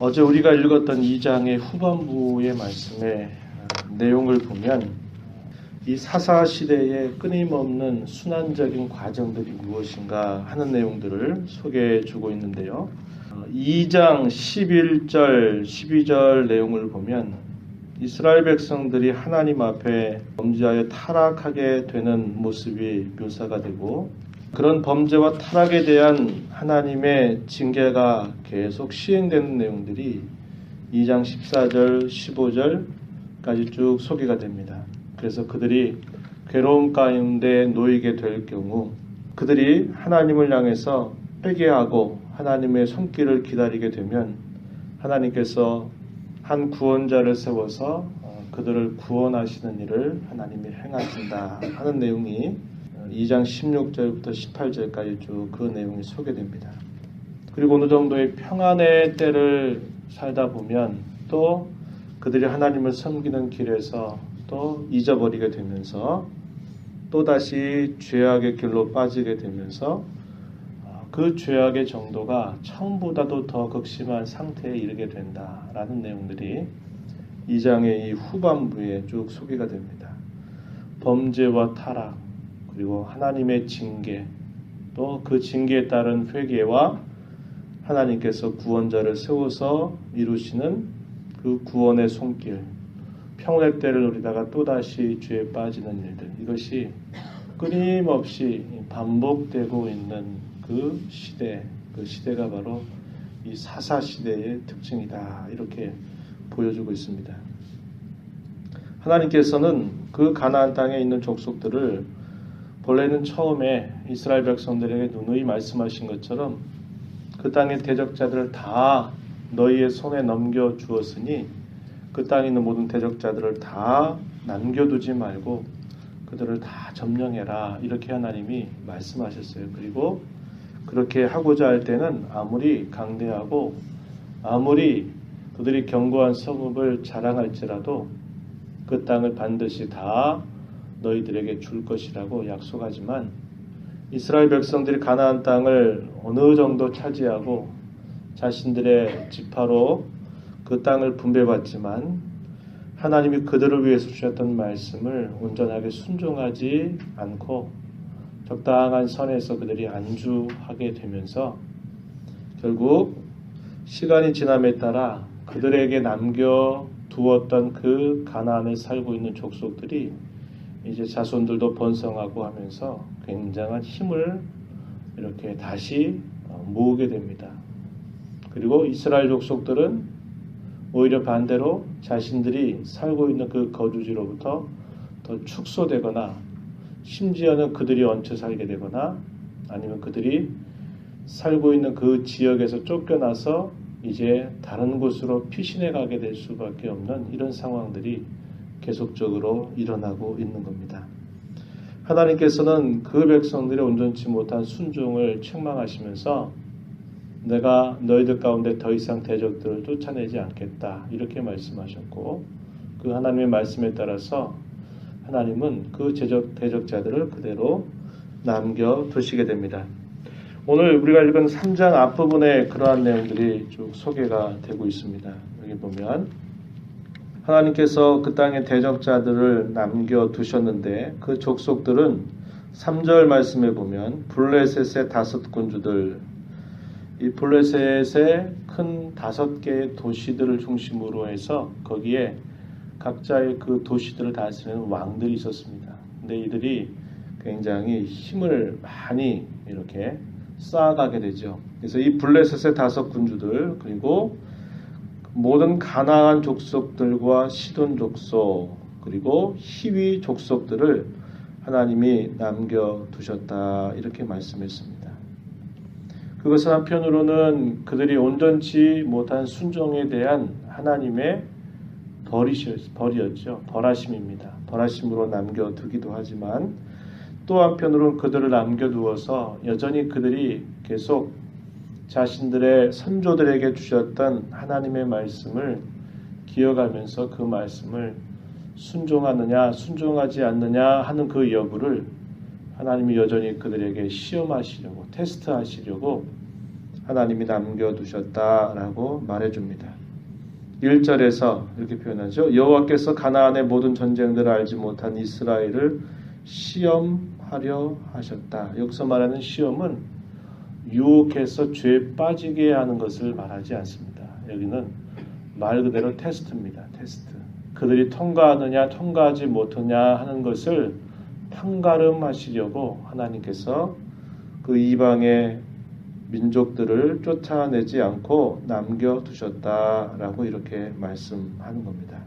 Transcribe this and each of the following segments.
어제 우리가 읽었던 2장의 후반부의 말씀의 어, 내용을 보면 이 사사 시대의 끊임없는 순환적인 과정들이 무엇인가 하는 내용들을 소개해 주고 있는데요. 어, 2장 11절, 12절 내용을 보면 이스라엘 백성들이 하나님 앞에 범죄하여 타락하게 되는 모습이 묘사가 되고 그런 범죄와 타락에 대한 하나님의 징계가 계속 시행되는 내용들이 2장 14절, 15절까지 쭉 소개가 됩니다. 그래서 그들이 괴로움 가운데 놓이게 될 경우 그들이 하나님을 향해서 회개하고 하나님의 손길을 기다리게 되면 하나님께서 한 구원자를 세워서 어, 그들을 구원하시는 일을 하나님이 행하신다 하는 내용이 2장 16절부터 18절까지 쭉 그 내용이 소개됩니다. 그리고 어느 정도의 평안의 때를 살다 보면 또 그들이 하나님을 섬기는 길에서 또 잊어버리게 되면서 또 다시 죄악의 길로 빠지게 되면서 어, 그 죄악의 정도가 처음보다도 더 극심한 상태에 이르게 된다라는 내용들이 2장의 이 후반부에 쭉 소개가 됩니다. 범죄와 타락 그리고 하나님의 징계 또 그 징계에 따른 회개와 하나님께서 구원자를 세워서 이루시는 그 구원의 손길 평온의 때를 누리다가 또다시 죄에 빠지는 일들 이것이 끊임없이 반복되고 있는 그 시대 그 시대가 바로 이 사사 시대의 특징이다 이렇게 보여주고 있습니다. 하나님께서는 그 가나안 땅에 있는 족속들을 본래는 처음에 이스라엘 백성들에게 누누이 말씀하신 것처럼 그 땅의 대적자들을 다 너희의 손에 넘겨 주었으니 그 땅에 있는 모든 대적자들을 다 남겨두지 말고 그들을 다 점령해라 이렇게 하나님이 말씀하셨어요. 그리고 그렇게 하고자 할 때는 아무리 강대하고 아무리 그들이 견고한 성읍을 자랑할지라도 그 땅을 반드시 다 너희들에게 줄 것이라고 약속하지만 이스라엘 백성들이 가나안 땅을 어느 정도 차지하고 자신들의 지파로 그 땅을 분배받지만 하나님이 그들을 위해서 주셨던 말씀을 온전하게 순종하지 않고 적당한 선에서 그들이 안주하게 되면서 결국 시간이 지남에 따라 그들에게 남겨 두었던 그 가나안에 살고 있는 족속들이 이제 자손들도 번성하고 하면서 굉장한 힘을 이렇게 다시 어, 모으게 됩니다. 그리고 이스라엘 족속들은 오히려 반대로 자신들이 살고 있는 그 거주지로부터 더 축소되거나 심지어는 그들이 얹혀 살게 되거나 아니면 그들이 살고 있는 그 지역에서 쫓겨나서 이제 다른 곳으로 피신해 가게 될 수밖에 없는 이런 상황들이 계속적으로 일어나고 있는 겁니다. 하나님께서는 그 백성들의 온전치 못한 순종을 책망하시면서 내가 너희들 가운데 더 이상 대적들을 쫓아내지 않겠다 이렇게 말씀하셨고 그 하나님의 말씀에 따라서 하나님은 그 제적 대적자들을 그대로 남겨 두시게 됩니다. 오늘 우리가 읽은 3장 앞부분에 그러한 내용들이 쭉 소개가 되고 있습니다. 여기 보면 하나님께서 그 땅의 대적자들을 남겨 두셨는데 그 족속들은 3절 말씀에 보면 블레셋의 다섯 군주들 이 블레셋의 큰 다섯 개의 도시들을 중심으로 해서 거기에 각자의 그 도시들을 다스리는 왕들이 있었습니다. 근데 이들이 굉장히 힘을 많이 이렇게 쌓아가게 되죠. 그래서 이 블레셋의 다섯 군주들 그리고 모든 가나안 족속들과 시돈 족속 그리고 히위 족속들을 하나님이 남겨 두셨다 이렇게 말씀했습니다. 그것은 한편으로는 그들이 온전치 못한 순종에 대한 하나님의 벌이었죠. 벌하심입니다. 벌하심으로 남겨두기도 하지만 또 한편으로는 그들을 남겨두어서 여전히 그들이 계속 자신들의 선조들에게 주셨던 하나님의 말씀을 기억하면서 그 말씀을 순종하느냐 순종하지 않느냐 하는 그 여부를 하나님이 여전히 그들에게 시험하시려고 테스트하시려고 하나님이 남겨두셨다라고 말해줍니다. 1절에서 이렇게 표현하죠. 여호와께서 가나안의 모든 전쟁들을 알지 못한 이스라엘을 시험하려 하셨다. 여기서 말하는 시험은 유혹해서 죄에 빠지게 하는 것을 말하지 않습니다. 여기는 말 그대로 테스트입니다. 테스트. 그들이 통과하느냐 통과하지 못하냐 하는 것을 판가름하시려고 하나님께서 그 이방의 민족들을 쫓아내지 않고 남겨두셨다라고 이렇게 말씀하는 겁니다.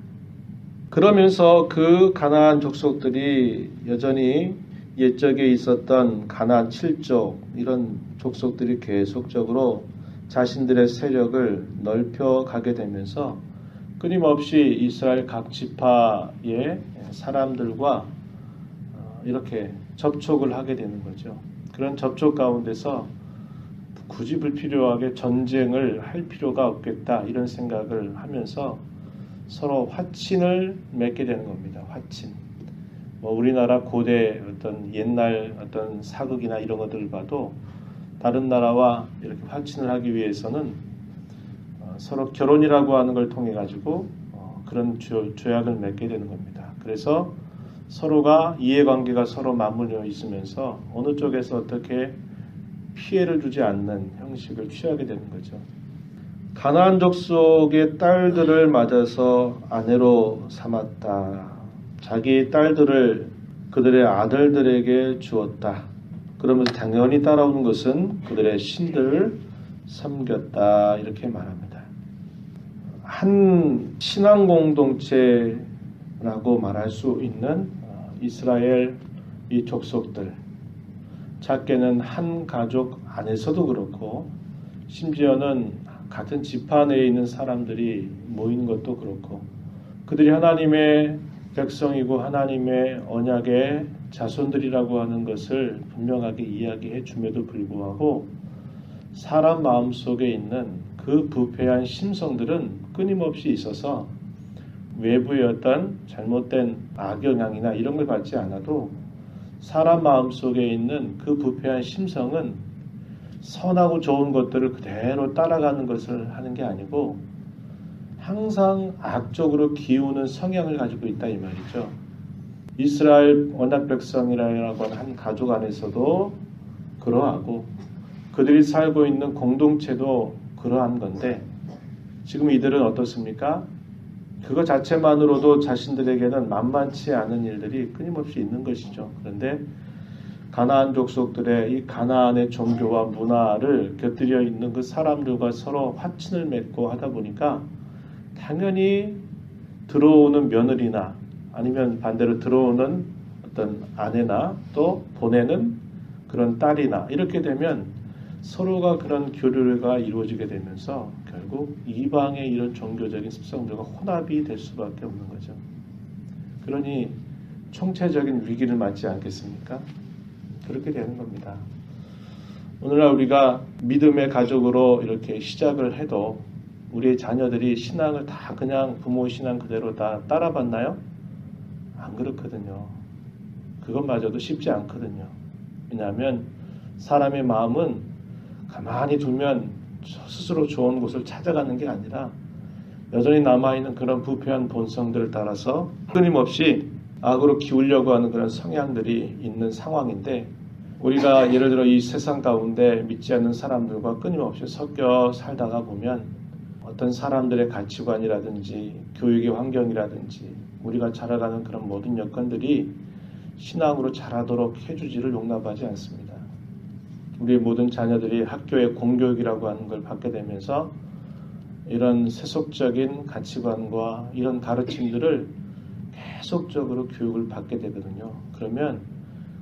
그러면서 그 가나안 족속들이 여전히 옛적에 있었던 가나안 7족 이런 족속들이 계속적으로 자신들의 세력을 넓혀 가게 되면서 끊임없이 이스라엘 각 지파의 사람들과 어, 이렇게 접촉을 하게 되는 거죠. 그런 접촉 가운데서 굳이 불필요하게 전쟁을 할 필요가 없겠다 이런 생각을 하면서 서로 화친을 맺게 되는 겁니다. 화친. 뭐 우리나라 고대 어떤 옛날 어떤 사극이나 이런 것들을 봐도 다른 나라와 이렇게 화친을 하기 위해서는 어, 서로 결혼이라고 하는 걸 통해 가지고 어, 그런 조, 조약을 맺게 되는 겁니다. 그래서 서로가 이해관계가 서로 맞물려 있으면서 어느 쪽에서 어떻게 피해를 주지 않는 형식을 취하게 되는 거죠. 가나안 족속의 딸들을 맞아서 아내로 삼았다. 자기 딸들을 그들의 아들들에게 주었다. 그러면서 당연히 따라오는 것은 그들의 신들을 섬겼다. 이렇게 말합니다. 한 신앙 공동체라고 말할 수 있는 어, 이스라엘 이 족속들 작게는 한 가족 안에서도 그렇고 심지어는 같은 집안 내에 있는 사람들이 모이는 것도 그렇고 그들이 하나님의 백성이고 하나님의 언약의 자손들이라고 하는 것을 분명하게 이야기해 줌에도 불구하고 사람 마음 속에 있는 그 부패한 심성들은 끊임없이 있어서 외부의 어떤 잘못된 악영향이나 이런 걸 받지 않아도 사람 마음 속에 있는 그 부패한 심성은 선하고 좋은 것들을 그대로 따라가는 것을 하는 게 아니고 항상 악적으로 기우는 성향을 가지고 있다 이 말이죠. 이스라엘 언약 백성이라고 한 가족 안에서도 그러하고 그들이 살고 있는 공동체도 그러한 건데 지금 이들은 어떻습니까? 그거 자체만으로도 자신들에게는 만만치 않은 일들이 끊임없이 있는 것이죠. 그런데 가나안 족속들의 이 가나안의 종교와 문화를 곁들여 있는 그 사람들과 서로 화친을 맺고 하다 보니까 당연히 들어오는 며느리나 아니면 반대로 들어오는 어떤 아내나 또 보내는 그런 딸이나 이렇게 되면 서로가 그런 교류가 이루어지게 되면서 결국 이방의 이런 종교적인 습성들과 혼합이 될 수밖에 없는 거죠. 그러니 총체적인 위기를 맞지 않겠습니까? 그렇게 되는 겁니다. 오늘날 우리가 믿음의 가족으로 이렇게 시작을 해도 우리의 자녀들이 신앙을 다 그냥 부모 신앙 그대로 다 따라봤나요? 안 그렇거든요. 그것마저도 쉽지 않거든요. 왜냐하면 사람의 마음은 가만히 두면 스스로 좋은 곳을 찾아가는 게 아니라 여전히 남아있는 그런 부패한 본성들을 따라서 끊임없이 악으로 기우려고 하는 그런 성향들이 있는 상황인데 우리가 예를 들어 이 세상 가운데 믿지 않는 사람들과 끊임없이 섞여 살다가 보면 어떤 사람들의 가치관이라든지 교육의 환경이라든지 우리가 자라가는 그런 모든 여건들이 신앙으로 자라도록 해주지를 용납하지 않습니다. 우리 모든 자녀들이 학교의 공교육이라고 하는 걸 받게 되면서 이런 세속적인 가치관과 이런 가르침들을 계속적으로 교육을 받게 되거든요. 그러면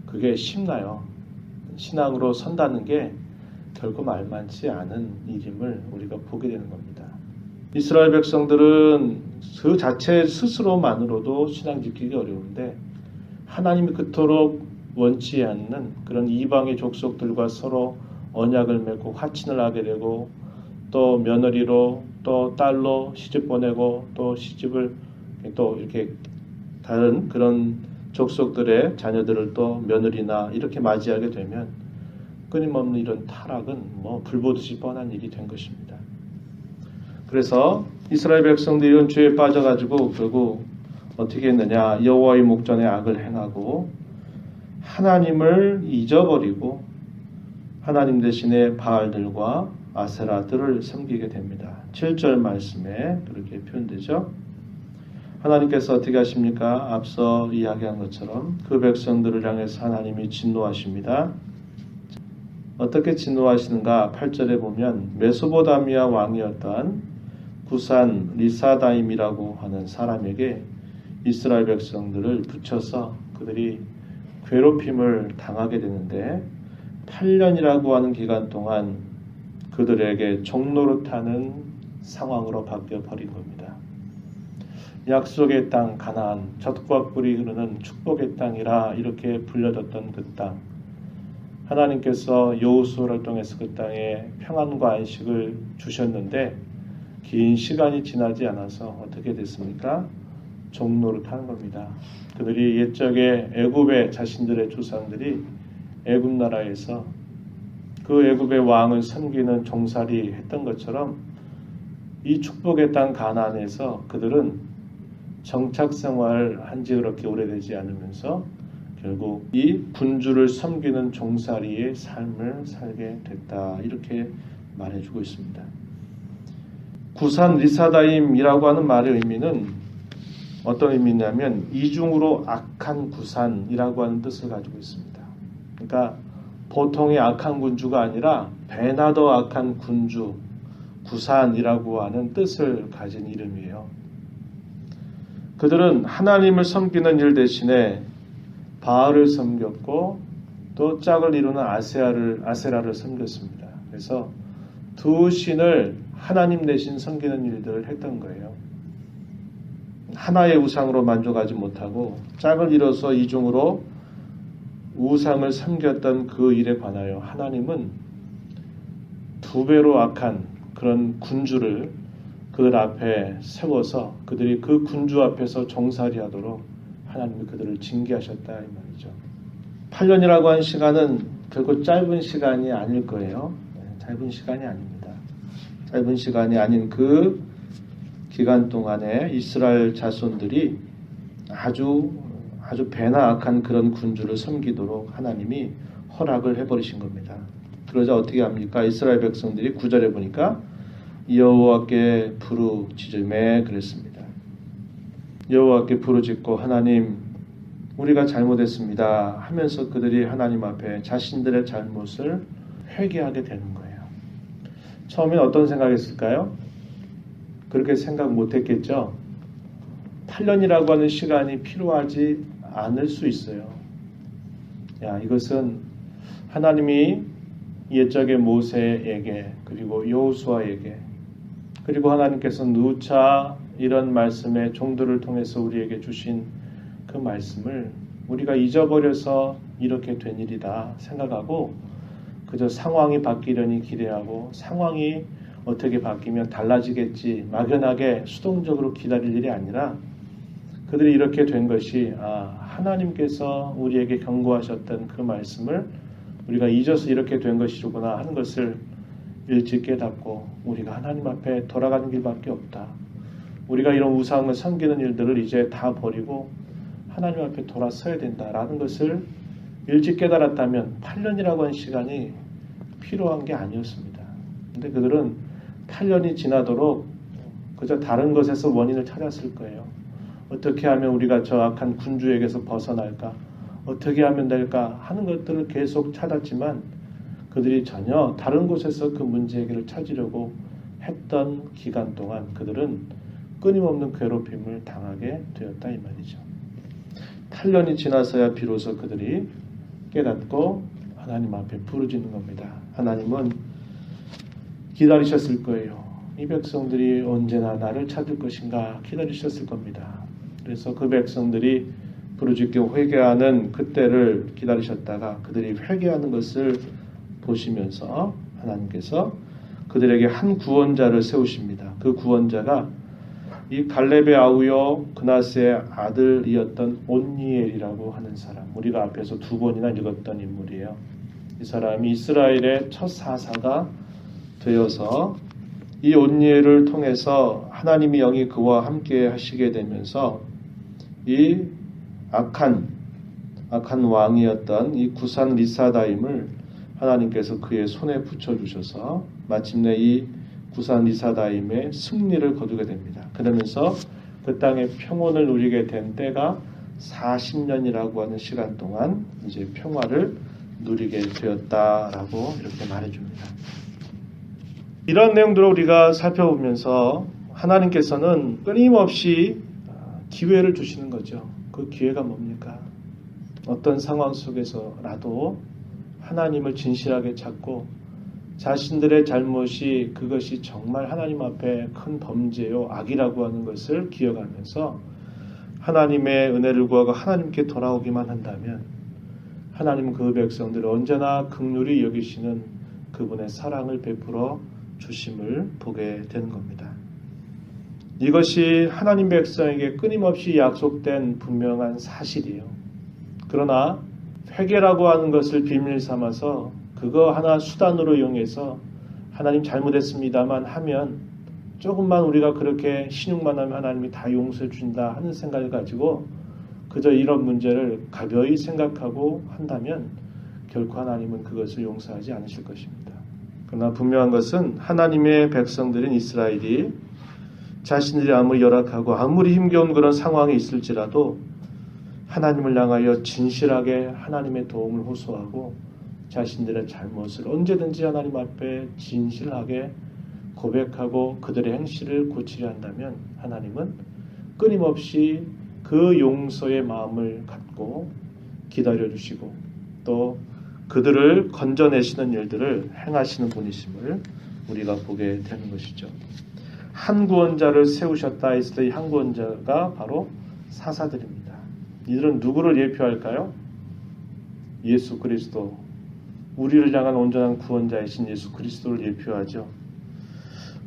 그게 쉽나요? 신앙으로 선다는 게 결코 말만치 않은 일임을 우리가 보게 되는 겁니다. 이스라엘 백성들은 그 자체 스스로만으로도 신앙 지키기 어려운데 하나님이 그토록 원치 않는 그런 이방의 족속들과 서로 언약을 맺고 화친을 하게 되고 또 며느리로 또 딸로 시집 보내고 또 시집을 또 이렇게 다른 그런 족속들의 자녀들을 또 며느리나 이렇게 맞이하게 되면 끊임없는 이런 타락은 뭐 불보듯이 뻔한 일이 된 것입니다. 그래서 이스라엘 백성들이 이런 죄에 빠져가지고 결국 어떻게 했느냐 여호와의 목전에 악을 행하고 하나님을 잊어버리고 하나님 대신에 바알들과 아세라들을 섬기게 됩니다. 7절 말씀에 그렇게 표현되죠. 하나님께서 어떻게 하십니까? 앞서 이야기한 것처럼 그 백성들을 향해서 하나님이 진노하십니다. 어떻게 진노하시는가? 8절에 보면 메소보다미아 왕이었던 구산 리사다임이라고 하는 사람에게 이스라엘 백성들을 붙여서 그들이 괴롭힘을 당하게 되는데 8년이라고 하는 기간 동안 그들에게 종노릇하는 상황으로 바뀌어 버린 겁니다. 약속의 땅 가나안 젖과 꿀이 흐르는 축복의 땅이라 이렇게 불려졌던 그 땅. 하나님께서 여호수아를 통해서 그 땅에 평안과 안식을 주셨는데 긴 시간이 지나지 않아서 어떻게 됐습니까? 종노릇하는 겁니다. 그들이 옛적에 애굽의 자신들의 조상들이 애굽 나라에서 그 애굽의 왕을 섬기는 종살이 했던 것처럼 이 축복의 땅 가나안에서 그들은 정착 생활 한 지 그렇게 오래되지 않으면서 결국 이 군주를 섬기는 종살이의 삶을 살게 됐다 이렇게 말해주고 있습니다. 구산 리사다임이라고 하는 말의 의미는 어떤 의미냐면 이중으로 악한 구산이라고 하는 뜻을 가지고 있습니다. 그러니까 보통의 악한 군주가 아니라 배나 더 악한 군주 구산이라고 하는 뜻을 가진 이름이에요. 그들은 하나님을 섬기는 일 대신에 바알을 섬겼고 또 짝을 이루는 아세아를 아세라를 섬겼습니다. 그래서 두 신을 하나님 대신 섬기는 일들을 했던 거예요. 하나의 우상으로 만족하지 못하고 짝을 이뤄서 이중으로 우상을 섬겼던 그 일에 관하여 하나님은 두 배로 악한 그런 군주를 그들 앞에 세워서 그들이 그 군주 앞에서 종살이하도록 하나님이 그들을 징계하셨다 이 말이죠. 8년이라고 한 시간은 결코 짧은 시간이 아닐 거예요. 네, 짧은 시간이 아닙니다. 짧은 시간이 아닌 그 기간 동안에 이스라엘 자손들이 아주 아주 배나 악한 그런 군주를 섬기도록 하나님이 허락을 해버리신 겁니다. 그러자 어떻게 합니까? 이스라엘 백성들이 구절에 보니까 여호와께 부르짖음에 그랬습니다. 여호와께 부르짖고 하나님 우리가 잘못했습니다 하면서 그들이 하나님 앞에 자신들의 잘못을 회개하게 되는 거예요. 처음엔 어떤 생각했을까요? 그렇게 생각 못했겠죠. 8년이라고 하는 시간이 필요하지 않을 수 있어요. 야, 이것은 하나님이 옛적의 모세에게 그리고 여호수아에게 그리고 하나님께서 누차 이런 말씀의 종들을 통해서 우리에게 주신 그 말씀을 우리가 잊어버려서 이렇게 된 일이다 생각하고 그저 상황이 바뀌려니 기대하고 상황이 어떻게 바뀌면 달라지겠지 막연하게 수동적으로 기다릴 일이 아니라 그들이 이렇게 된 것이 아, 하나님께서 우리에게 경고하셨던 그 말씀을 우리가 잊어서 이렇게 된 것이구나 하는 것을 일찍 깨닫고 우리가 하나님 앞에 돌아가는 길밖에 없다. 우리가 이런 우상을 섬기는 일들을 이제 다 버리고 하나님 앞에 돌아서야 된다라는 것을 일찍 깨달았다면 8년이라고 한 시간이 필요한 게 아니었습니다. 근데 그들은 8년이 지나도록 그저 다른 것에서 원인을 찾았을 거예요. 어떻게 하면 우리가 저 악한 군주에게서 벗어날까? 어떻게 하면 될까? 하는 것들을 계속 찾았지만 그들이 전혀 다른 곳에서 그 문제 해결을 찾으려고 했던 기간 동안 그들은 끊임없는 괴롭힘을 당하게 되었다 이 말이죠. 8년이 지나서야 비로소 그들이 깨닫고 하나님 앞에 부르짖는 겁니다. 하나님은 기다리셨을 거예요. 이 백성들이 언제나 나를 찾을 것인가 기다리셨을 겁니다. 그래서 그 백성들이 부르짖고 회개하는 그때를 기다리셨다가 그들이 회개하는 것을 보시면서 하나님께서 그들에게 한 구원자를 세우십니다. 그 구원자가 이 갈렙의 아우요 그나스의 아들이었던 온니엘이라고 하는 사람. 우리가 앞에서 두 번이나 읽었던 인물이에요. 이 사람이 이스라엘의 첫 사사가 되어서 이 온니엘을 통해서 하나님의 영이 그와 함께 하시게 되면서 이 악한 악한 왕이었던 이 구산 리사다임을 하나님께서 그의 손에 붙여 주셔서 마침내 이 구산 리사다임의 승리를 거두게 됩니다. 그러면서 그 땅의 평온을 누리게 된 때가 40년이라고 하는 시간 동안 이제 평화를 누리게 되었다라고 이렇게 말해줍니다. 이런 내용들을 우리가 살펴보면서 하나님께서는 끊임없이 기회를 주시는 거죠. 그 기회가 뭡니까? 어떤 상황 속에서라도 하나님을 진실하게 찾고 자신들의 잘못이 그것이 정말 하나님 앞에 큰 범죄요 악이라고 하는 것을 기억하면서 하나님의 은혜를 구하고 하나님께 돌아오기만 한다면 하나님은 그 백성들을 언제나 극률이 여기시는 그분의 사랑을 베풀어 주심을 보게 되는 겁니다. 이것이 하나님 백성에게 끊임없이 약속된 분명한 사실이에요. 그러나 회개라고 하는 것을 비밀 삼아서 그거 하나 수단으로 이용해서 하나님 잘못했습니다만 하면 조금만 우리가 그렇게 신용만 하면 하나님이 다 용서해 준다 하는 생각을 가지고 그저 이런 문제를 가벼이 생각하고 한다면 결코 하나님은 그것을 용서하지 않으실 것입니다. 그러나 분명한 것은 하나님의 백성들인 이스라엘이 자신들이 아무리 열악하고 아무리 힘겨운 그런 상황에 있을지라도 하나님을 향하여 진실하게 하나님의 도움을 호소하고 자신들의 잘못을 언제든지 하나님 앞에 진실하게 고백하고 그들의 행실을 고치려 한다면 하나님은 끊임없이 그 용서의 마음을 갖고 기다려 주시고 또 그들을 건져내시는 일들을 행하시는 분이심을 우리가 보게 되는 것이죠. 한 구원자를 세우셨다 했을 때이한 구원자가 바로 사사들입니다. 이들은 누구를 예표할까요? 예수 그리스도. 우리를 향한 온전한 구원자이신 예수 그리스도를 예표하죠.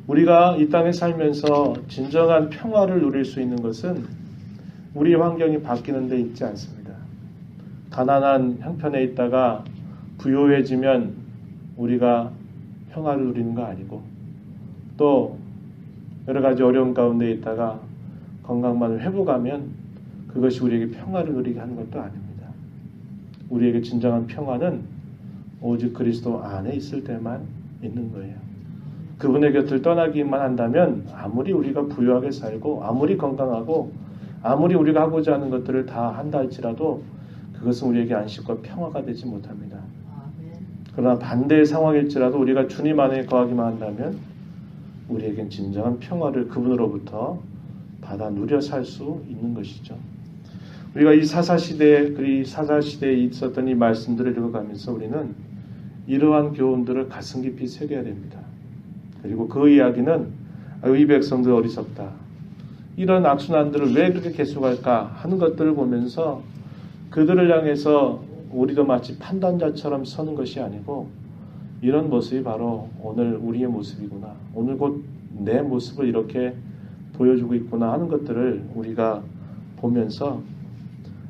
우리가 이 땅에 살면서 진정한 평화를 누릴 수 있는 것은 우리 환경이 바뀌는 데 있지 않습니다. 가난한 형편에 있다가 부유해지면 우리가 평화를 누리는 거 아니고 또 여러 가지 어려운 가운데 있다가 건강만 회복하면 그것이 우리에게 평화를 누리게 하는 것도 아닙니다. 우리에게 진정한 평화는 오직 그리스도 안에 있을 때만 있는 거예요. 그분의 곁을 떠나기만 한다면 아무리 우리가 부유하게 살고 아무리 건강하고 아무리 우리가 하고자 하는 것들을 다 한다 할지라도 그것은 우리에게 안식과 평화가 되지 못합니다. 그러나 반대의 상황일지라도 우리가 주님 안에 거하기만 한다면 우리에겐 진정한 평화를 그분으로부터 받아 누려 살 수 있는 것이죠. 우리가 이 사사 시대에 그 사사 시대에 있었던 이 말씀들을 읽어가면서 우리는 이러한 교훈들을 가슴 깊이 새겨야 됩니다. 그리고 그 이야기는 이 백성들 어리석다. 이런 악순환들을 왜 그렇게 계속할까 하는 것들을 보면서 그들을 향해서 우리도 마치 판단자처럼 서는 것이 아니고 이런 모습이 바로 오늘 우리의 모습이구나. 오늘 곧 내 모습을 이렇게 보여주고 있구나 하는 것들을 우리가 보면서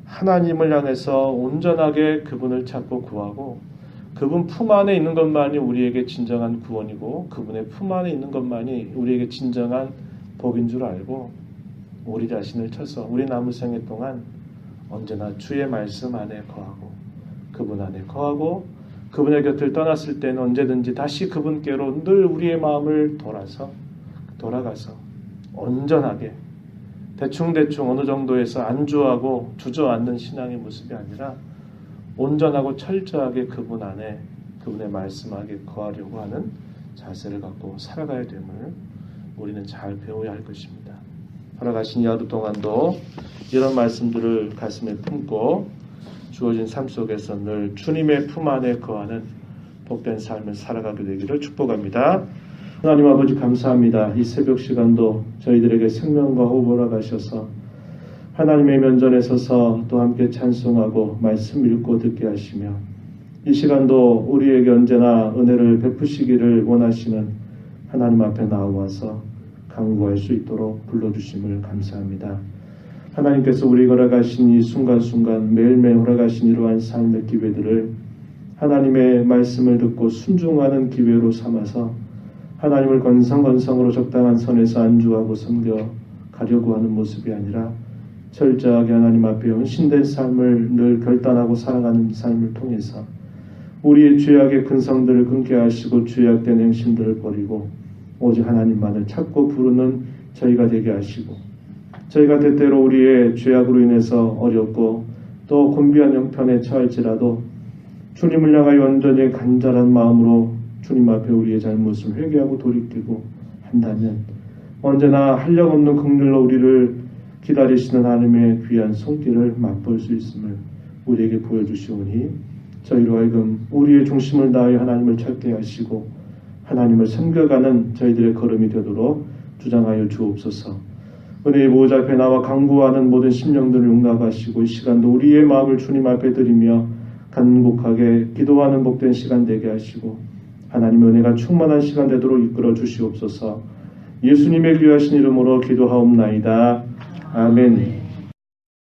하나님을 향해서 온전하게 그분을 찾고 구하고 그분 품 안에 있는 것만이 우리에게 진정한 구원이고 그분의 품 안에 있는 것만이 우리에게 진정한 복인 줄 알고 우리 자신을 쳐서 우리 남은 생애 동안 언제나 주의 말씀 안에 거하고 그분 안에 거하고 그분의 곁을 떠났을 때는 언제든지 다시 그분께로 늘 우리의 마음을 돌아서 돌아가서 온전하게 대충대충 어느 정도에서 안주하고 주저앉는 신앙의 모습이 아니라 온전하고 철저하게 그분 안에 그분의 말씀하게 거하려고 하는 자세를 갖고 살아가야 됨을 우리는 잘 배워야 할 것입니다. 살아가신 이 하루 동안도 이런 말씀들을 가슴에 품고 주어진 삶 속에서 늘 주님의 품 안에 거하는 복된 삶을 살아가게 되기를 축복합니다. 하나님 아버지 감사합니다. 이 새벽 시간도 저희들에게 생명과 호흡을 가셔서 하나님의 면전에 서서 또 함께 찬송하고 말씀 읽고 듣게 하시며 이 시간도 우리에게 언제나 은혜를 베푸시기를 원하시는 하나님 앞에 나와서 강구할 수 있도록 불러주심을 감사합니다. 하나님께서 우리 걸어가신 이 순간순간 매일매일 허락하신 이러한 삶의 기회들을 하나님의 말씀을 듣고 순종하는 기회로 삼아서 하나님을 건성건성으로 적당한 선에서 안주하고 섬겨 가려고 하는 모습이 아니라 철저하게 하나님 앞에 헌신된 삶을 늘 결단하고 살아가는 삶을 통해서 우리의 죄악의 근성들을 끊게 하시고 죄악된 행심들을 버리고 오직 하나님만을 찾고 부르는 저희가 되게 하시고 저희가 때때로 우리의 죄악으로 인해서 어렵고 또 곤비한 형편에 처할지라도 주님을 향하여 온전히 간절한 마음으로 주님 앞에 우리의 잘못을 회개하고 돌이키고 한다면 언제나 한력 없는 긍휼로 우리를 기다리시는 하나님의 귀한 손길을 맛볼 수 있음을 우리에게 보여주시오니 저희로 하여금 우리의 중심을 다하여 하나님을 찾게 하시고 하나님을 섬겨가는 저희들의 걸음이 되도록 주장하여 주옵소서. 은혜의 보호자 앞에 나와 강구하는 모든 심령들을 용납하시고 이 시간도 우리의 마음을 주님 앞에 드리며 간곡하게 기도하는 복된 시간 되게 하시고 하나님의 은혜가 충만한 시간 되도록 이끌어 주시옵소서. 예수님의 귀하신 이름으로 기도하옵나이다. 아멘.